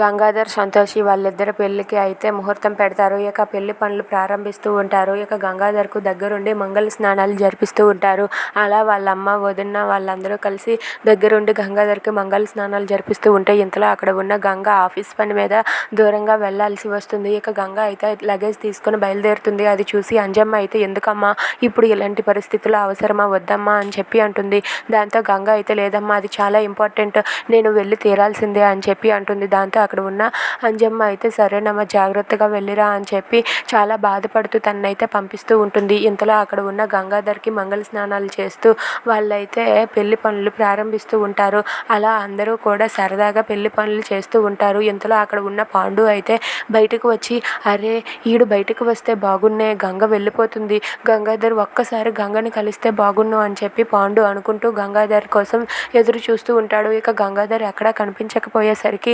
గంగాధర్ సంతోషి వాళ్ళిద్దరి పెళ్ళికి అయితే ముహూర్తం పెడతారు. ఇక పెళ్ళి పనులు ప్రారంభిస్తూ ఉంటారు. ఇక గంగాధర్కు దగ్గరుండి మంగళ స్నానాలు జరిపిస్తూ ఉంటారు. అలా వాళ్ళ అమ్మ వదిన వాళ్ళందరూ కలిసి దగ్గరుండి గంగాధర్కి మంగళ స్నానాలు జరిపిస్తూ ఉంటే ఇంతలో అక్కడ ఉన్న గంగ ఆఫీస్ పని మీద దూరంగా వెళ్ళాల్సి వస్తుంది. ఇక గంగ అయితే లగేజ్ తీసుకుని బయలుదేరుతుంది. అది చూసి అంజమ్మ అయితే ఎందుకమ్మా? ఇప్పుడు ఇలాంటి పరిస్థితుల్లో అవసరమా? వద్దమ్మా అని చెప్పి అంటుంది. దాంతో గంగ అయితే లేదమ్మా అది చాలా ఇంపార్టెంట్. నేను వెళ్ళి తీరాల్సిందే అని చెప్పి అంటుంది. దాంతో అక్కడ ఉన్న అంజమ్మ అయితే సరేనమ్మా జాగ్రత్తగా వెళ్ళిరా అని చెప్పి చాలా బాధపడుతూ తనైతే పంపిస్తూ ఉంటుంది. ఇంతలో అక్కడ ఉన్న గంగాధర్కి మంగళ స్నానాలు చేస్తూ వాళ్ళైతే పెళ్ళి పనులు ప్రారంభిస్తూ ఉంటారు. అలా అందరూ కూడా సరదాగా పెళ్ళి పనులు చేస్తూ ఉంటారు. ఇంతలో అక్కడ ఉన్న పాండు అయితే బయటకు వచ్చి అరే ఈడు బయటకు వస్తే బాగున్నే గంగ వెళ్ళిపోతుంది. గంగాధర్ ఒక్కసారి గంగని కలిస్తే బాగున్ను అని చెప్పి పాండు అనుకుంటూ గంగాధర్ కోసం ఎదురు చూస్తూ ఉంటాడు. ఇక గంగాధర్ ఎక్కడా కనిపించకపోయేసరికి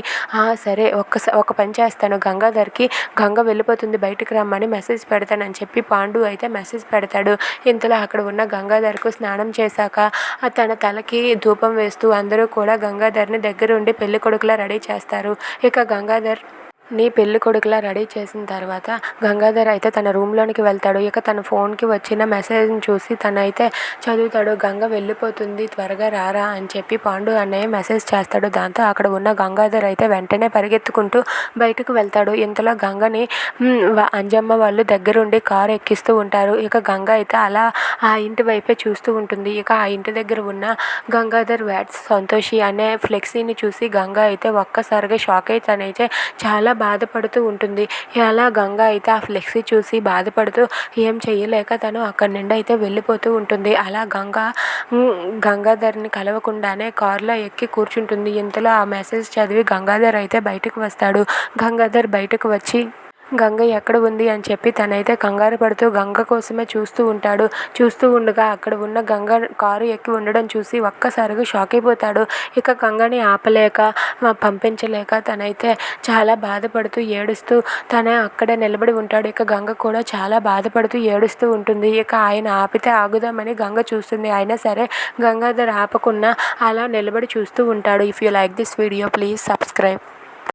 సరే ఒక్క ఒక పని చేస్తాను. గంగాధర్కి గంగ వెళ్ళిపోతుంది బయటకు రమ్మని మెసేజ్ పెడతానని చెప్పి పాండు అయితే మెసేజ్ పెడతాడు. ఇంతలో అక్కడ ఉన్న గంగాధర్కు స్నానం చేశాక తన తలకి ధూపం వేస్తూ అందరూ కూడా గంగాధర్ని దగ్గరుండి పెళ్ళి కొడుకులా రెడీ చేస్తారు. ఇక గంగాధర్ నీ పెళ్ళి కొడుకులా రెడీ చేసిన తర్వాత గంగాధర్ అయితే తన రూమ్లోనికి వెళ్తాడు. ఇక తన ఫోన్కి వచ్చిన మెసేజ్ని చూసి తనైతే చదువుతాడు. గంగ వెళ్ళిపోతుంది త్వరగా రారా అని చెప్పి పాండు అన్నయ్య మెసేజ్ చేస్తాడు. దాంతో అక్కడ ఉన్న గంగాధర్ అయితే వెంటనే పరిగెత్తుకుంటూ బయటకు వెళ్తాడు. ఇంతలో గంగని అంజమ్మ వాళ్ళు దగ్గరుండి కారు ఎక్కిస్తూ ఉంటారు. ఇక గంగ అయితే అలా ఆ ఇంటి వైపే చూస్తూ ఉంటుంది. ఇక ఆ ఇంటి దగ్గర ఉన్న గంగాధర్ వ్యాట్స్ సంతోషి అనే ఫ్లెక్సీని చూసి గంగ అయితే ఒక్కసారిగా షాక్ అయితే తనైతే చాలా బాధపడుతూ ఉంటుంది. అలా గంగ అయితే ఆ ఫ్లెక్సీ చూసి బాధపడుతూ ఏం చేయలేక తను అక్కడి నుండి అయితే వెళ్ళిపోతూ ఉంటుంది. అలా గంగ గంగాధర్ని కలవకుండానే కారులో ఎక్కి కూర్చుంటుంది. ఇంతలో ఆ మెసేజ్ చదివి గంగాధర్ అయితే బయటకు వస్తాడు. గంగాధర్ బయటకు వచ్చి గంగ ఎక్కడ ఉంది అని చెప్పి తనైతే కంగారు పడుతూ గంగ కోసమే చూస్తూ ఉంటాడు. చూస్తూ ఉండగా అక్కడ ఉన్న గంగ కారు ఎక్కి ఉండడం చూసి ఒక్కసారిగా షాక్ అయిపోతాడు. ఇక గంగని ఆపలేక పంపించలేక తనైతే చాలా బాధపడుతూ ఏడుస్తూ తన అక్కడే నిలబడి ఉంటాడు. ఇక గంగ కూడా చాలా బాధపడుతూ ఏడుస్తూ ఉంటుంది. ఇక ఆయన ఆపితే ఆగుదామని గంగ చూస్తుంది. అయినా సరే గంగాధర్ ఆపకుండా అలా నిలబడి చూస్తూ ఉంటాడు. If you like this video please subscribe